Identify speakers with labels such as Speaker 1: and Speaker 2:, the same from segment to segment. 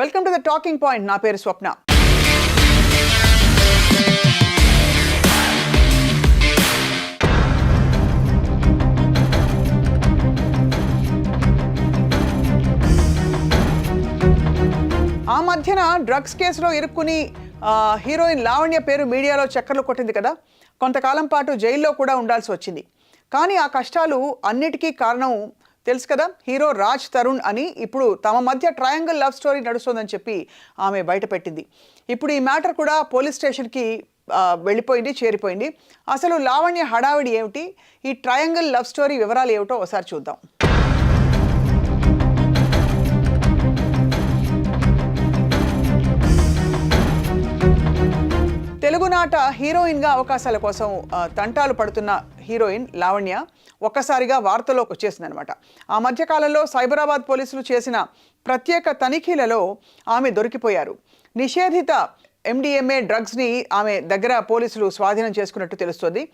Speaker 1: Welcome to the talking point. నా పేరు స్వప్న. ఆ మధ్యన డ్రగ్స్ కేసులో ఇరుక్కుని హీరోయిన్ లావణ్య పేరు మీడియాలో చక్కర్లు కొట్టింది కదా. కొంతకాలం పాటు జైల్లో కూడా ఉండాల్సి వచ్చింది. కానీ ఆ కష్టాలు అన్నిటికీ కారణం తెలుసు కదా హీరో రాజ్ తరుణ్ అని ఇప్పుడు తమ మధ్య ట్రయాంగిల్ లవ్ స్టోరీ నడుస్తోందని చెప్పి ఆమె బయటపెట్టింది. ఇప్పుడు ఈ మ్యాటర్ కూడా పోలీస్ స్టేషన్కి వెళ్ళిపోయింది చేరిపోయింది. అసలు లావణ్య హడావిడి ఏమిటి? ఈ ట్రయాంగిల్ లవ్ స్టోరీ వివరాలు ఏమిటో ఒకసారి చూద్దాం. తెలుగునాట హీరోయిన్గా అవకాశాల కోసం తంటాలు పడుతున్న హీరోయిన్ లావణ్య ఒక్కసారిగా వార్తలోకి వచ్చేసిందనమాట ఆ మధ్యకాలంలో సైబరాబాద్ పోలీసులు చేసిన ప్రత్యేక తనిఖీలలో ఆమె దొరికిపోయారు. నిషేధిత ఎండిఎంఏ డ్రగ్స్ని ఆమె దగ్గర పోలీసులు స్వాధీనం చేసుకున్నట్టు తెలుస్తోంది.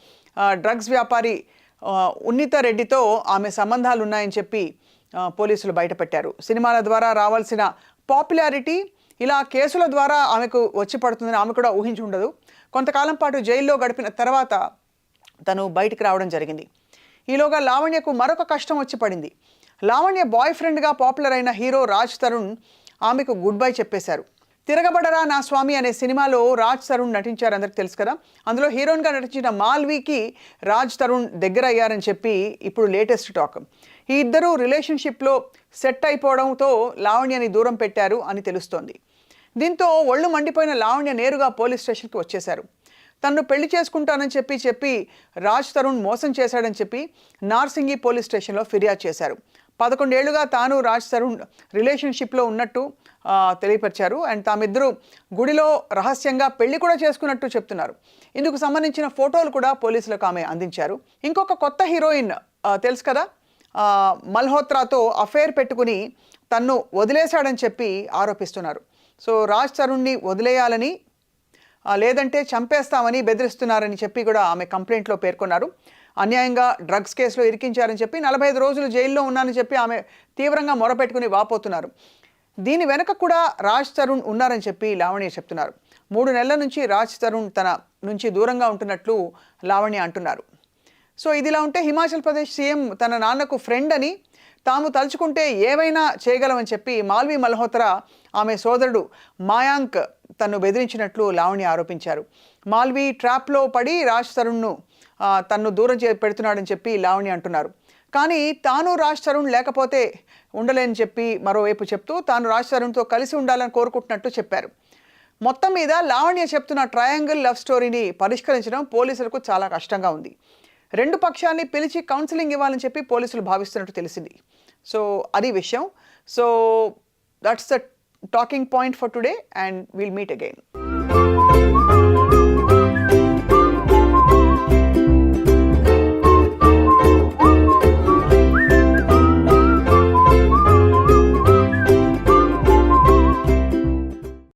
Speaker 1: డ్రగ్స్ వ్యాపారి ఉన్నిత రెడ్డితో ఆమె సంబంధాలు ఉన్నాయని చెప్పి పోలీసులు బయటపెట్టారు. సినిమాల ద్వారా రావాల్సిన పాపులారిటీ ఇలా కేసుల ద్వారా ఆమెకు వచ్చి పడుతుందని ఆమె కూడా ఊహించి ఉండదు. కొంతకాలం పాటు జైల్లో గడిపిన తర్వాత తను బయటికి రావడం జరిగింది. ఈలోగా లావణ్యకు మరొక కష్టం వచ్చి పడింది. లావణ్య బాయ్ ఫ్రెండ్గా పాపులర్ అయిన హీరో రాజ్ తరుణ్ ఆమెకు గుడ్ బై చెప్పేశారు. తిరగబడరా నా స్వామి అనే సినిమాలో రాజ్ తరుణ్ నటించారు అందరికి తెలుసు కదా. అందులో హీరోయిన్గా నటించిన మాల్వీకి రాజ్ తరుణ్ దగ్గర అయ్యారని చెప్పి ఇప్పుడు లేటెస్ట్ టాక్. ఈ ఇద్దరు రిలేషన్షిప్లో సెట్ అయిపోవడంతో లావణ్యని దూరం పెట్టారు అని తెలుస్తోంది. దీంతో ఒళ్ళు మండిపోయిన లావణ్య నేరుగా పోలీస్ స్టేషన్కి వచ్చేశారు. తన్ను పెళ్ళి చేసుకుంటానని చెప్పి చెప్పి రాజ్ తరుణ్ మోసం చేశాడని చెప్పి నార్సింగి పోలీస్ స్టేషన్లో ఫిర్యాదు చేశారు. పదకొండేళ్ళుగా తాను రాజ్ తరుణ్ రిలేషన్షిప్లో ఉన్నట్టు తెలియపరిచారు. అండ్ తామిద్దరూ గుడిలో రహస్యంగా పెళ్ళి కూడా చేసుకున్నట్టు చెప్తున్నారు. ఇందుకు సంబంధించిన ఫోటోలు కూడా పోలీసులకు ఆమె అందించారు. ఇంకొక కొత్త హీరోయిన్ తెలుసు కదా? మల్హోత్రాతో అఫేర్ పెట్టుకుని తన్ను వదిలేశాడని చెప్పి ఆరోపిస్తున్నారు. సో రాజ్ తరుణ్ని వదిలేయాలని లేదంటే చంపేస్తామని బెదిరిస్తున్నారని చెప్పి కూడా ఆమె కంప్లైంట్లో పేర్కొన్నారు. అన్యాయంగా డ్రగ్స్ కేసులో ఇరికించారని చెప్పి నలభై ఐదు రోజులు జైల్లో ఉన్నానని చెప్పి ఆమె తీవ్రంగా మొరపెట్టుకుని వాపోతున్నారు. దీని వెనక కూడా రాజ్ తరుణ్ ఉన్నారని చెప్పి లావణ్య చెప్తున్నారు. మూడు నెలల నుంచి రాజ్ తరుణ్ తన నుంచి దూరంగా ఉంటున్నట్లు లావణ్య అంటున్నారు. సో ఇదిలా ఉంటే హిమాచల్ ప్రదేశ్ సీఎం తన నాన్నకు ఫ్రెండ్ అని తాము తలుచుకుంటే ఏవైనా చేయగలమని చెప్పి మాల్వి మల్హోత్రా ఆమె సోదరుడు మాయాంక్ తను బెదిరించినట్లు లావణ్య ఆరోపించారు. మాల్వి ట్రాప్లో పడి రాజ్ తరుణ్ను తన్ను దూరం చే పెడుతున్నాడని చెప్పి లావణి అంటున్నారు. కానీ తాను రాజ్ తరుణ్ లేకపోతే ఉండలేని చెప్పి మరోవైపు చెప్తూ తాను రాజ్ తరుణ్తో కలిసి ఉండాలని కోరుకుంటున్నట్టు చెప్పారు. మొత్తం మీద లావణ్య చెప్తున్న ట్రయాంగిల్ లవ్ స్టోరీని పరిష్కరించడం పోలీసులకు చాలా కష్టంగా ఉంది. రెండు పక్షాన్ని పిలిచి కౌన్సిలింగ్ ఇవ్వాలని చెప్పి పోలీసులు భావిస్తున్నట్టు తెలిసింది. సో అది విషయం. So that's the talking point for today and will meet again